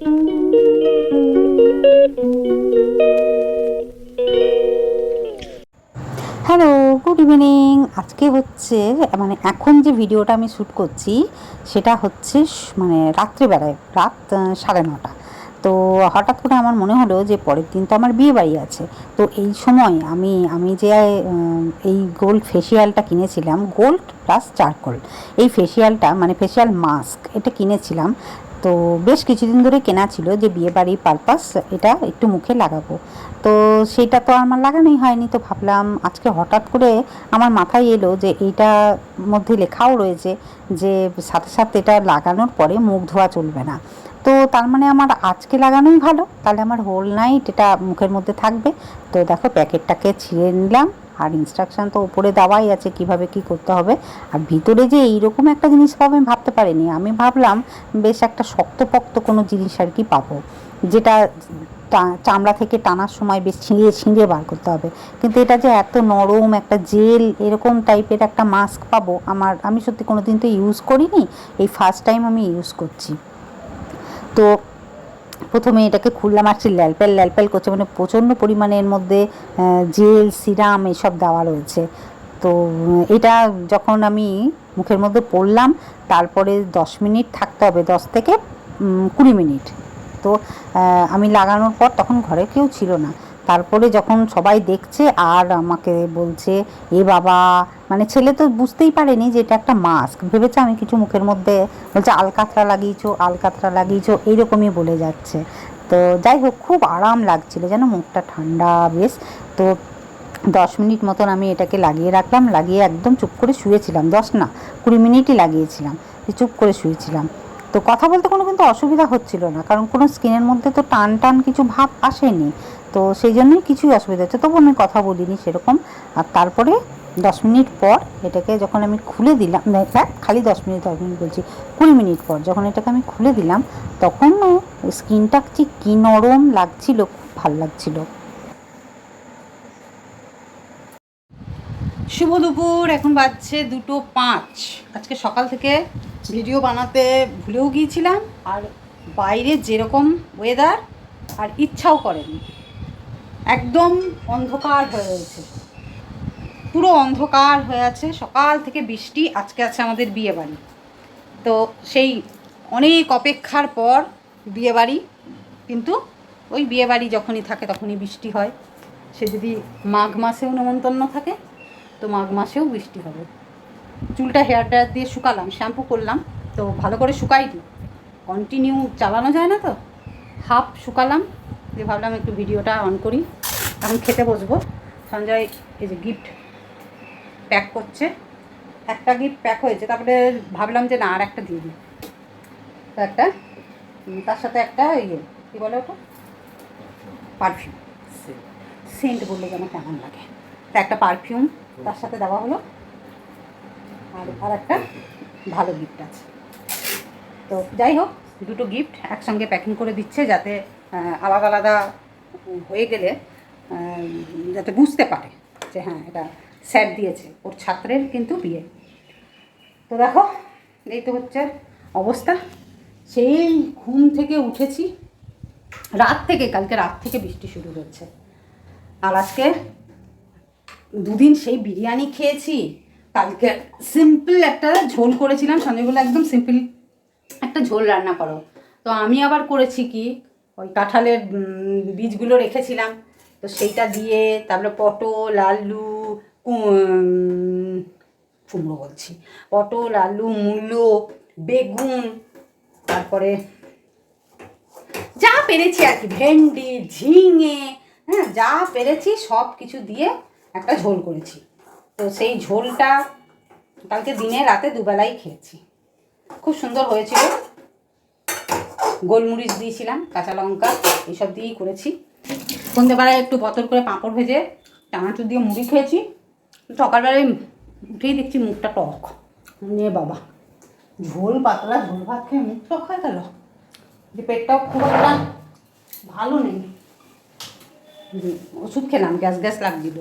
Hello good evening আজকে হচ্ছে মানে এখন যে ভিডিওটা আমি শ্যুট করছি, সেটা হচ্ছে মানে রাত্রিবেলায়, রাত সাড়ে নটা। তো হঠাৎ করে আমার মনে হলো যে পরের দিন তো আমার বিয়ে বাড়ি আছে। তো এই সময় আমি আমি যে এই গোল্ড ফেসিয়ালটা কিনেছিলাম গোল্ড প্লাস চারকোল এই ফেসিয়ালটা মানে ফেসিয়াল মাস্ক এটা কিনেছিলাম। তো বেশ কিছুদিন ধরে কেনা ছিল যে বিয়ে বাড়ির পারপাস এটা একটু মুখে লাগাবো। তো সেটা তো আমার লাগানোই হয়নি, তো ভাবলাম আজকে হঠাৎ করে আমার মাথায় এলো যে এইটার মধ্যে লেখাও রয়েছে যে সাথে সাথে এটা লাগানোর পরে মুখ ধোয়া চলবে না। তো তার মানে আমার আজকে লাগানোই ভালো, তাহলে আমার হোল নাইট এটা মুখের মধ্যে থাকবে। তো দেখো প্যাকেটটাকে ছিঁড়ে নিলাম। আর ইনস্ট্রাকশন তো ওপরে দেওয়াই আছে কীভাবে কি করতে হবে। আর ভিতরে যে এইরকম একটা জিনিস পাবো আমি ভাবতে পারিনি। আমি ভাবলাম, বেশ একটা শক্তপোক্ত কোনো জিনিস আর কি পাবো, যেটা চামড়া থেকে টানার সময় বেশ ছিঁড়ে ছিঁড়ে বার করতে হবে। কিন্তু এটা যে এত নরম, একটা জেল, এরকম টাইপের একটা মাস্ক পাবো, আমার, আমি সত্যি কোনো দিন তো ইউজ করিনি, এই ফার্স্ট টাইম আমি ইউজ করছি। তো প্রথমে এটাকে খুললাম আর ল্যালপ্যাল ল্যালপ্যাল করছে মানে প্রচণ্ড পরিমাণের মধ্যে জেল, সিরাম এসব দেওয়া রয়েছে। তো এটা যখন আমি মুখের মধ্যে পড়লাম, তারপরে দশ মিনিট থাকতে হবে, দশ থেকে কুড়ি মিনিট। তো আমি লাগানোর পর তখন ঘরে কেউ ছিল না। তারপরে যখন সবাই দেখছে আর আমাকে বলছে, এ বাবা। মানে ছেলে তো বুঝতেই পারেনি যে এটা একটা মাস্ক ভেবেছে আমি কিছু মুখের মধ্যে বলছে আলকাতরা লাগিয়েছো আলকাতরা লাগিয়েছো। এইরকমই বলে যাচ্ছে। তো যাই হোক, খুব আরাম লাগছিল যেন, মুখটা ঠান্ডা বেশ। তো দশ মিনিট মতন আমি এটাকে লাগিয়ে রাখলাম, লাগিয়ে একদম চুপ করে শুয়েছিলাম। দশ না, কুড়ি মিনিটই লাগিয়েছিলাম চুপ করে শুয়েছিলাম। তো কথা বলতে কোনো কিন্তু অসুবিধা হচ্ছিল না, কারণ কোনো স্কিনের মধ্যে তো টান টান কিছু ভাব আসেনি। তো সেই জন্যই কিছুই অসুবিধা হচ্ছে। তবু আমি কথা বলিনি সেরকম। আর তারপরে দশ মিনিট পর এটাকে যখন আমি খুলে দিলাম খালি দশ মিনিট দশ মিনিট বলছি, কুড়ি মিনিট পর যখন এটাকে আমি খুলে দিলাম, তখন স্কিনটা যে কী নরম লাগছিল, খুব ভালো লাগছিল। শুভ দুপুর, এখন বাজছে দুটো পাঁচ। আজকে সকাল থেকে ভিডিও বানাতে ভুলেও গিয়েছিলাম, আর বাইরে যেরকম ওয়েদার আর ইচ্ছাও করেনি। একদম অন্ধকার হয়ে রয়েছে। পুরো অন্ধকার হয়ে আছে। সকাল থেকে বৃষ্টি, আজকে আছে আমাদের বিয়ে বাড়ি তো সেই অনেক অপেক্ষার পর বিয়ে বাড়ি কিন্তু ওই বিয়ে বাড়ি যখনই থাকে তখনই বৃষ্টি হয়। সে যদি মাঘ মাসেও নেমন্তন্ন থাকে, তো মাঘ মাসেও বৃষ্টি হবে। চুলটা হেয়ার ড্রায়ার দিয়ে শুকালাম, শ্যাম্পু করলাম, তো ভালো করে শুকাইনি কন্টিনিউ চালানো যায় না তো? হাফ শুকালাম, দিয়ে ভাবলাম একটু ভিডিওটা অন করি। এখন খেতে বসবো। সঞ্জয় এই যে গিফট প্যাক করছে। একটা গিফট প্যাক হয়েছে তারপরে ভাবলাম যে না আর একটা দিয়ে দিই। তো একটা তার সাথে একটা ইয়ে কী বলে ওটা পারফিউম সেন্ট বললে যেন কেমন লাগে। তা একটা পারফিউম তার সাথে দেওয়া হলো। আর আর একটা ভালো গিফট আছে। তো যাই হোক দুটো গিফট একসঙ্গে প্যাকিং করে দিচ্ছে যাতে আলাদা আলাদা হয়ে গেলে যাতে বুঝতে পারে যে হ্যাঁ এটা স্যার দিয়েছে ওর ছাত্রের কিন্তু বিয়ে। তো দেখো, এই তো হচ্ছে অবস্থা। সেই ঘুম থেকে উঠেছি। রাত থেকে, কালকে রাত থেকে বৃষ্টি শুরু হচ্ছে। আর আজকে দুদিন সেই বিরিয়ানি খেয়েছি। কালকে সিম্পল একটা ঝোল করেছিলাম সঞ্জয়গুলো একদম সিম্পল একটা ঝোল রান্না করো। তো আমি আবার করেছি কি, ওই কাঁঠালের বীজগুলো রেখেছিলাম। তো সেইটা দিয়ে তারপরে পটল, আলু কুম- কুমড়ো বলছি। পটল, আলু, মূলো, বেগুন, তারপরে যা পেরেছি আর কি, ভেন্ডি, ঝিঙে হ্যাঁ যা পেরেছি সব কিছু দিয়ে একটা ঝোল করেছি। তো সেই ঝোলটা কালকে দিনে রাতে দুবেলাই খেয়েছি। খুব সুন্দর হয়েছিল। গোলমরিচ দিয়েছিলাম, কাঁচা লঙ্কা এইসব দিয়েই করেছি। সন্ধ্যেবেলায় একটু বতর করে পাঁপড় ভেজে চানাচুর দিয়ে মুড়ি খেয়েছি। সকালবেলায় উঠেই দেখছি মুখটা টক। নিয়ে বাবা, ঝোল পাতলা, ঝোল ভাত খেয়ে মুখ টক হয়ে গেল। যে পেটটাও খুব একটা ভালো নেই। ওষুধ খেলাম, গ্যাস গ্যাস লাগছিল।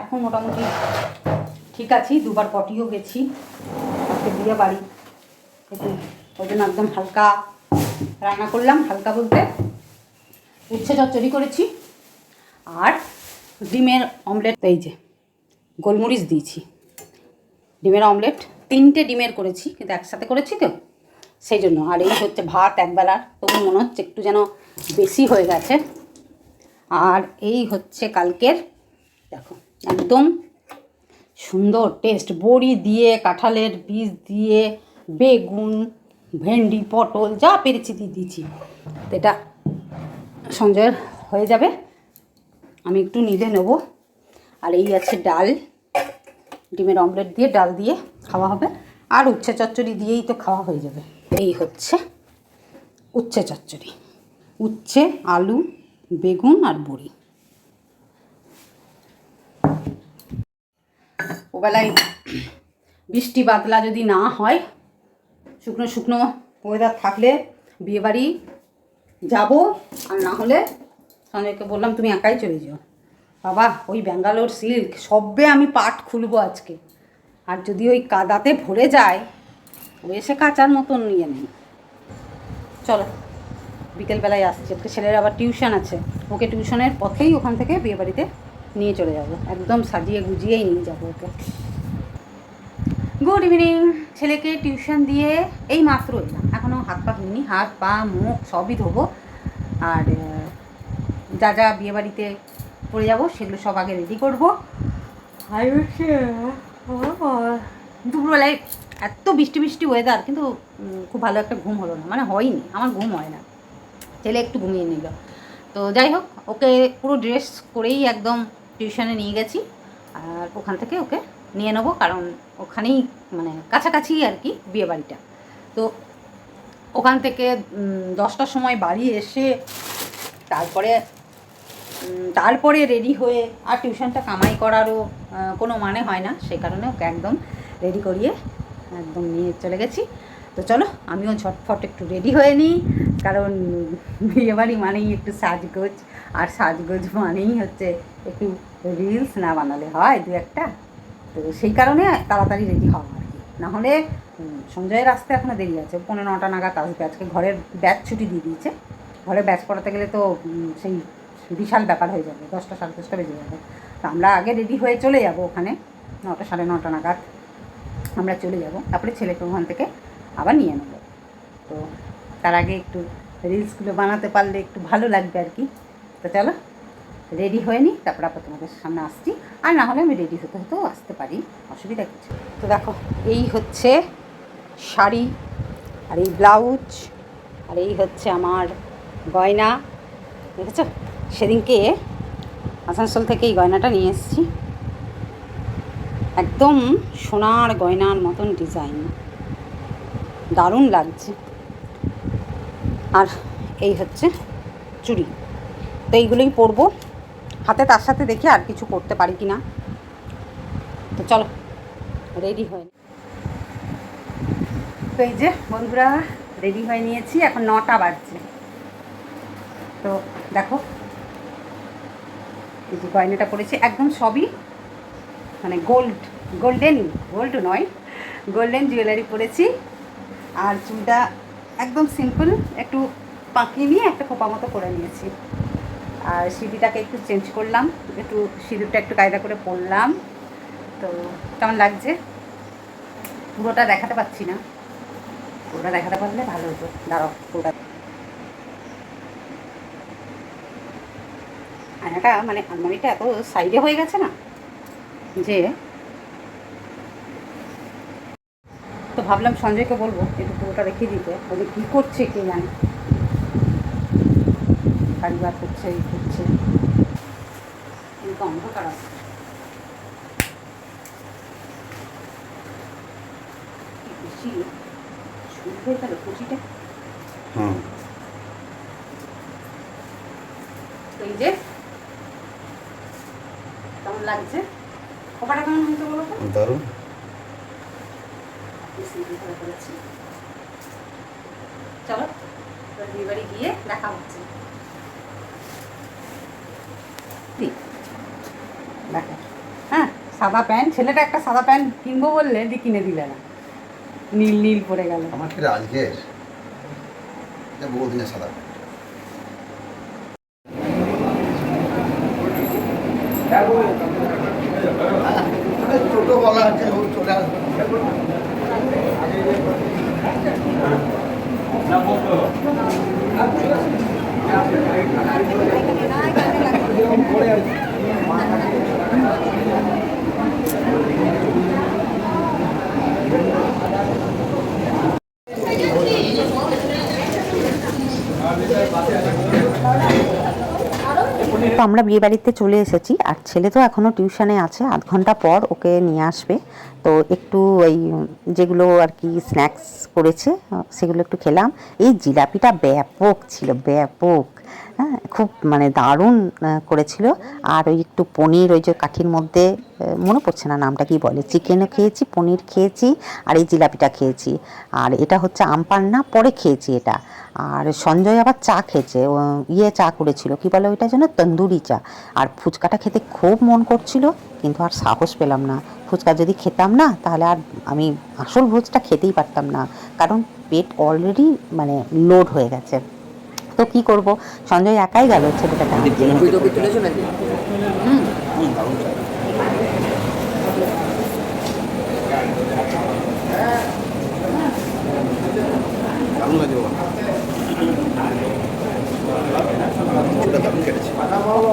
এখন মোটামুটি ঠিক আছি, দুবার পটিও গেছি। বিয়ে বাড়ি। একটু ওই জন্য একদম হালকা রান্না করলাম, হালকা বলতে উচ্ছে চচ্চড়ি করেছি আর ডিমের অমলেট, এই যে, গোলমরিচ দিয়েছি। ডিমের অমলেট তিনটে ডিমের করেছি, কিন্তু একসাথে করেছি তো, সেই জন্য। আর এই হচ্ছে ভাত একবেলার তবু মনে হচ্ছে একটু যেন বেশি হয়ে গেছে। আর এই হচ্ছে কালকের, দেখো, একদম সুন্দর টেস্ট বড়ি দিয়ে, কাঁঠালের বীজ দিয়ে, বেগুন, ভেন্ডি, পটল, যা পেরেছি দিয়ে দিয়েছি। এটা সঞ্জয়ের হয়ে যাবে। আমি একটু নিলে নেব। আর এই আছে ডাল। ডিমের অমলেট দিয়ে ডাল দিয়ে খাওয়া হবে। আর উচ্ছে চচ্চড়ি দিয়েই তো খাওয়া হয়ে যাবে। এই হচ্ছে উচ্ছে চচ্চড়ি। উচ্ছে, আলু, বেগুন আর বড়ি। ওবেলায় বৃষ্টি বাদলা যদি না হয়, শুকনো শুকনো ওয়েদার থাকলে বিয়েবাড়ি যাব আর না হলে সঞ্জয়কে বললাম, তুমি একাই চলে যাও। বাবা, ওই ব্যাঙ্গালোর সিল্ক, সবে আমি পাট খুলবো আজকে। আর যদি ওই কাদাতে ভরে যায়, ও এসে কাঁচার মতন নিয়ে নেই চলো, বিকেলবেলায় আসছে। আজকে ছেলের আবার টিউশন আছে। ওকে টিউশনের পথেই ওখান থেকে বিয়েবাড়িতে নিয়ে চলে যাব। একদম সাজিয়ে গুজিয়েই নিয়ে যাব ওকে। গুড ইভিনিং ছেলেকে টিউশন দিয়ে এই মাত্র এখনও হাত পা ধুইনি, হাত, পা, মুখ সবই ধোবো। আর যা যা বিয়েবাড়িতে পড়ে যাব সেগুলো সব আগে রেডি করব। আর, দুপুরবেলায় এত বৃষ্টি বৃষ্টি ওয়েদার কিন্তু খুব ভালো একটা ঘুম হলো না। মানে হয়নি, আমার ঘুম হয় না। ছেলে একটু ঘুমিয়ে নিল। তো যাই হোক, ওকে পুরো ড্রেস করেই একদম টিউশনে নিয়ে গেছি। আর ওখান থেকে ওকে নিয়ে নেব, কারণ ওখানেই মানে কাছাকাছি আর কি বিয়ে বাড়িটা তো ওখান থেকে দশটার সময় বাড়ি এসে তারপরে তারপরে রেডি হয়ে আর টিউশনটা কামাই করারও কোনো মানে হয় না সেই কারণে ওকে একদম রেডি করিয়ে একদম নিয়ে চলে গেছি। তো চলো, আমিও ঝটফট একটু রেডি হয়ে নিই, কারণ বিয়েবাড়ি মানেই একটু সাজগোজ, আর সাজগোজ মানেই হচ্ছে একটু রিলস না বানালে হয় দু একটা। তো সেই কারণে তাড়াতাড়ি রেডি হওয়া আর কি। নাহলে সঞ্জয়ের আসতে এখনও দেরি আছে। পনেরো নটা নাগাদ আসবে। আজকে ঘরের ব্যাচ ছুটি দিয়ে দিয়েছে। ঘরে ব্যাচ পড়াতে গেলে তো সেই বিশাল ব্যাপার হয়ে যাবে। দশটা সাড়ে দশটা বেজে যাবে। তো আমরা আগে রেডি হয়ে চলে যাব ওখানে। নটা সাড়ে নটা নাগাদ আমরা চলে যাব। তারপরে ছেলেকে ওখান থেকে আবার নিয়ে নেব। তো তার আগে একটু রিলসগুলো বানাতে পারলে একটু ভালো লাগবে আর কি। তো চলো। রেডি হয়ে নিই তারপর আবার তোমাদের সামনে আসছি। আর না হলে আমি রেডি হতে হতেও আসতে পারি, অসুবিধা কিছু তো দেখো, এই হচ্ছে শাড়ি, আর এই ব্লাউজ, আর এই হচ্ছে আমার গয়না। দেখেছ? সেদিনকে আসানসোল থেকে এই গয়নাটা নিয়ে এসেছি। একদম সোনার গয়নার মতন ডিজাইন। দারুণ লাগছে। আর এই হচ্ছে চুড়ি। তো এইগুলোই পরবো। হাতে তার সাথে দেখি আর কিছু করতে পারি কি না তো চলো রেডি হয়ে তো এই যে বন্ধুরা রেডি হয়ে নিয়েছি, এখন নটা বাজছে। তো দেখো, এই যে গয়নাটা পরেছি, একদম সবই মানে গোল্ড গোল্ডেন গোল্ড নয় গোল্ডেন জুয়েলারি পরেছি। আর চুলটা একদম সিম্পল একটু পাকিয়ে নিয়ে একটা খোপা মতো করে নিয়েছি। আর সিঁড়িটাকে একটু চেঞ্জ করলাম, একটু সিঁদুরটা একটু কায়দা করে পরলাম। তো কেমন লাগছে? পুরোটা দেখাতে পাচ্ছি না। পুরোটা দেখাতে পারলে ভালো হতো। দাঁড়াও, পুরোটা। আয়নাটা মানে আলমারিটা এত সাইডে হয়ে গেছে না যে তো ভাবলাম সঞ্জয়কে বলব একটু পুরোটা রেখে দিতে। ওদের কী করছে কে জানে বাড়ি বার করছে এই করছে অন্ধকার আছে। কি বেশি শুরু কুচিটা? হুম। এই যে কেমন লাগছে? কেমন হয়েছে বলো তো? দারুণ। চলো বাড়ি গিয়ে দেখা হচ্ছে দি, দেখো হ্যাঁ সাদা প্যান্ট ছেলেটা একটা সাদা প্যান্ট কিনবো বললে দি কিনে দিলে না। নীল নীল পরে গেল। আমার কি আজকের বহুদিনের সাদা ছোটো বলা আছে ও চলে আসবে। তো আমরা বিয়ে বাড়িতে চলে এসেছি, আর ছেলে তো এখনও টিউশনে আছে, আধ ঘণ্টা পর ওকে নিয়ে আসবে। তো একটু ওই যেগুলো আর কি স্ন্যাক্স করেছে, সেগুলো একটু খেলাম। এই জিলাপিটা ব্যাপক ছিল, ব্যাপক। হ্যাঁ খুব মানে দারুণ করেছিল। আর ওই একটু পনির, ওই যে কাঠির মধ্যে মনে পড়ছে না নামটা, কি বলে? চিকেনও খেয়েছি, পনির খেয়েছি, আর এই জিলাপিটা খেয়েছি। আর এটা হচ্ছে আমপান্না পরে খেয়েছি এটা। আর সঞ্জয় আবার চা খেয়েছে ইয়ে চা করেছিল, কি বলে ওইটা যেন? তন্দুরি চা। আর ফুচকাটা খেতে খুব মন করছিল, কিন্তু আর সাহস পেলাম না। ফুচকা যদি খেতাম না, তাহলে আর আমি আসল ভোজটা খেতেই পারতাম না। কারণ পেট অলরেডি মানে লোড হয়ে গেছে। তো কি করব? সঞ্জয় একাই গেল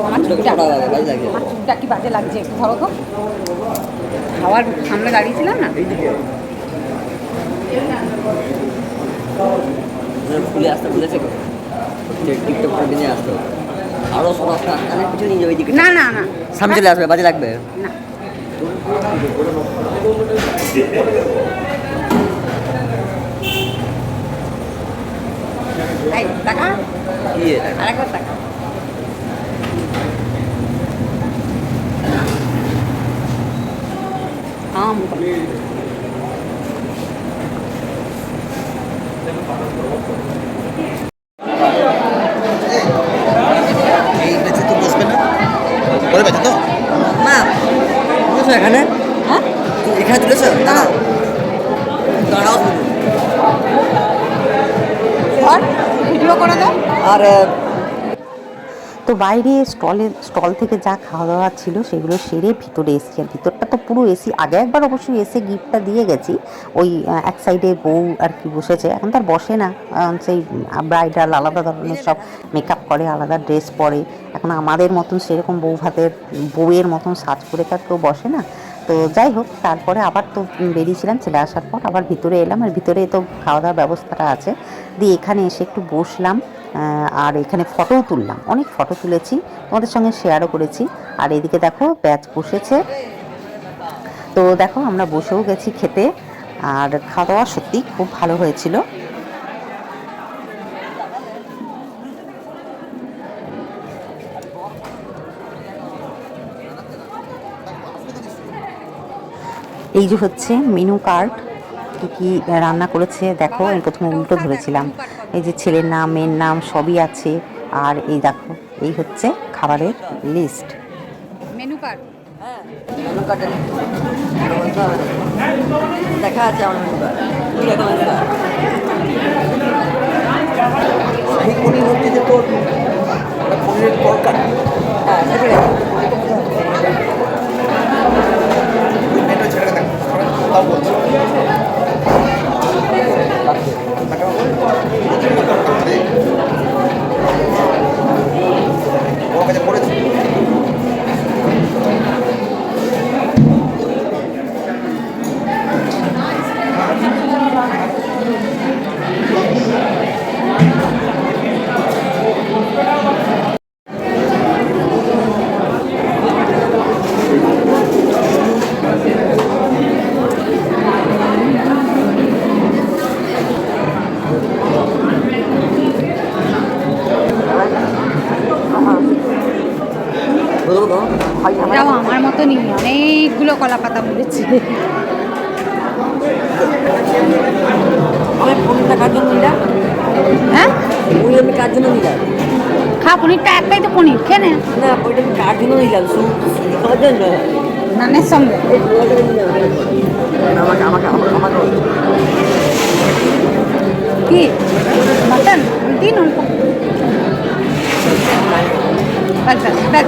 আমার চুলটা কি বাজে লাগছে একটু ধরো তো? খাওয়ার সামনে দাঁড়িয়েছিলাম না? ফুলে আসতে বলেছে তো। টিকটক করে নিয়ে আসতে। হবে। আরও সব আসতে। আসতে অনেক কিছু নিয়ে যাবে দিকে না না না। সামনে চলে আসবে বাজে লাগবে। না। এই টাকা? কি এটা? আরেকবার টাকা। আম। এই বেঁচে তো বসবে না পরে বেঁচে তো? না তুলেছো এখানে? হ্যাঁ? এখানে তুলেছো? দাঁড়াও। দাঁড়াও। আর ভিডিও করে দাও। আর তো বাইরে স্টলে, স্টল থেকে যা খাওয়া দাওয়া ছিল সেগুলো সেরে ভিতরে এসেছি আর ভিতরটা তো পুরো এসি আগে একবার অবশ্যই এসে গিফটটা দিয়ে গেছি। ওই এক সাইডে বউ আর কি বসেছে। এখন তো আর বসে না। সেই ব্রাইডাল আলাদা ধরনের সব মেকআপ করে, আলাদা ড্রেস পরে। এখন আমাদের মতন সেরকম বউ ভাতের, বউয়ের মতন সাজ করে তার কেউ বসে না। তো যাই হোক, তারপরে আবার তো বেরিয়েছিলাম ছেলে আসার পর আবার ভিতরে এলাম। আর ভিতরে তো খাওয়া দাওয়ার ব্যবস্থাটা আছে। দিয়ে এখানে এসে একটু বসলাম। আর এখানে ফটোও তুললাম। অনেক ফটো তুলেছি, তোমাদের সঙ্গে শেয়ারও করেছি। আর এদিকে দেখো, ব্যাচ বসেছে। তো দেখো, আমরা বসেও গেছি খেতে। আর খাওয়া দাওয়া সত্যি খুব ভালো হয়েছিল। এই যে হচ্ছে মেনু কার্ড কী কী রান্না করেছে দেখো আমি প্রথমে উল্টো ধরেছিলাম। এই যে ছেলের নাম মেয়ের নাম সবই আছে। আর এই দেখো এই হচ্ছে খাবারের লিস্ট মেনু কার্ড মেনু। দেখা আছে আমার মেনু কার্ড হচ্ছে যে তোর পনিরের তরকারি। হ্যাঁ সেটাই এটা ছেড়ে বলো তো ভাই আমার মতনই অনেকগুলো কলা পাতা নিলাম হ্যাঁ? আমি কার জন্য নিলাম খা পনিরটা একটাই তো পনির খেয়ে নে। না পনিরটা আমি কার জন্য নিলাম? নানের সঙ্গে। আমাকে আমাকে আমাকে আমাকে কি? মটন? দিন অল্প। ব্যাস ব্যাস ব্যাস।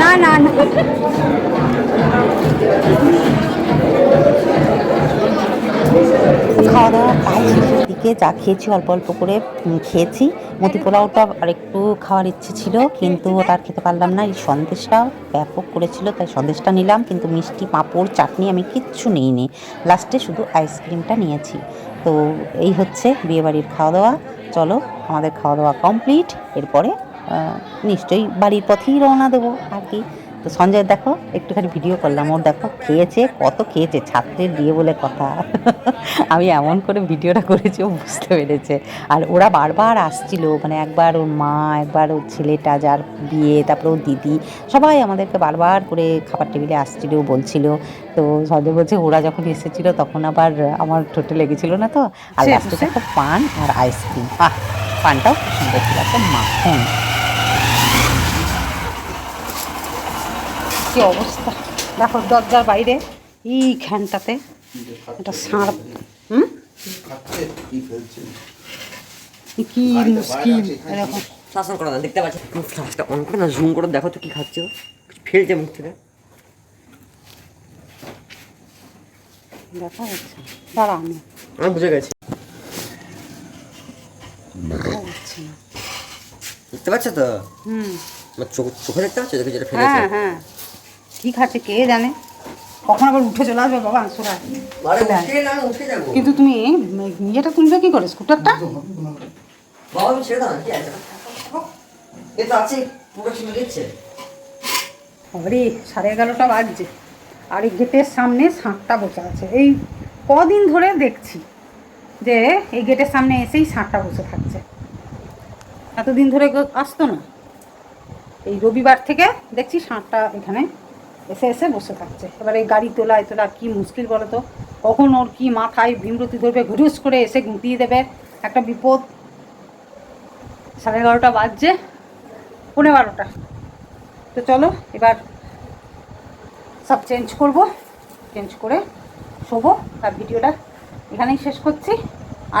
না না না। খাওয়া দাওয়া প্রায় দিকে যা খেয়েছি, অল্প অল্প করে খেয়েছি। মতি পোলাওটা আর একটু খাওয়ার ইচ্ছে ছিল, কিন্তু ওটা আর খেতে পারলাম না। এই সন্দেশটা ব্যাপক করেছিল, তাই সন্দেশটা নিলাম। কিন্তু মিষ্টি, পাঁপড়, চাটনি আমি কিচ্ছু নিইনি। লাস্টে শুধু আইসক্রিমটা নিয়েছি। তো এই হচ্ছে বিয়েবাড়ির খাওয়া দাওয়া চলো, আমাদের খাওয়া দাওয়া কমপ্লিট। এরপরে নিশ্চয়ই বাড়ির পথেই রওনা দেবো আর কি। তো সঞ্জয় দেখো একটুখানি ভিডিও করলাম। ওর দেখো খেয়েছে কত খেয়েছে ছাত্রের বিয়ে বলে কথা। আমি এমন করে ভিডিওটা করেছি ও বুঝতে পেরেছে। আর ওরা বারবার আসছিল মানে একবার ওর মা একবার ওর ছেলেটা যার বিয়ে তারপর ওর দিদি সবাই আমাদেরকে বারবার করে খাবার টেবিলে আসছিল বলছিল। তো সঞ্জয় বলছে ওরা যখন এসেছিল তখন আবার আমার ঠোঁটে লেগেছিল না তো? আর লাস্টে পান আর আইসক্রিম পানটাও খুব সুন্দর ছিল। একটা মাখন। অবস্থা? দেখো দরজার বাইরে এইখানটাতে একটা সার হুম? কি মুশকিল। এরকম। শাসন করো না দেখতে পাচ্ছি? ফ্লাশটা অন করে না জুম করে দেখো তো কি খাচ্ছে কিছু ফেলছে মুখ থেকে। দেখা যাচ্ছে। দাঁড়া আমি। আমি বুঝে গেছি। দেখা দেখতে পাচ্ছ তো? হুম। চোখ দেখতে পাচ্ছ? দেখে যেটা হ্যাঁ হ্যাঁ। কি খাচ্ছে কে জানে? কখন আবার উঠে চলে আসবে বাবা? কিন্তু তুমি ইয়েটা তুলবে কি করে? স্কুটারটা? আছে? আছে আরে সাড়ে এগারোটা বাজছে। আর এই গেটের সামনে ষাঁড়টা বসে আছে। এই কদিন ধরে দেখছি যে এই গেটের সামনে এসেই ষাঁড়টা বসে থাকছে। এতদিন ধরে আসতো না। এই রবিবার থেকে দেখছি ষাঁড়টা এখানে এসে এসে বসে থাকছে। এবার এই গাড়ি তোলা, এ তোলা কী মুশকিল বলো তো কখন ওর কী মাথায় ভীমরতি ধরবে, ঘুরুস করে এসে গুঁতিয়ে দেবে। একটা বিপদ। সাড়ে এগারোটা বাজছে পনেরো বারোটা। তো চলো, এবার সব চেঞ্জ করব। চেঞ্জ করে শোবো। আর ভিডিওটা এখানেই শেষ করছি।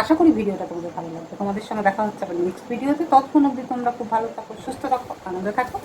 আশা করি ভিডিওটা তোমাদের ভালো লাগবে। তোমাদের সঙ্গে দেখা হচ্ছে আবার নেক্সট ভিডিওতে তৎক্ষণ অবধি তোমরা খুব ভালো থাকো, সুস্থ থাকো, আনন্দে থাকো।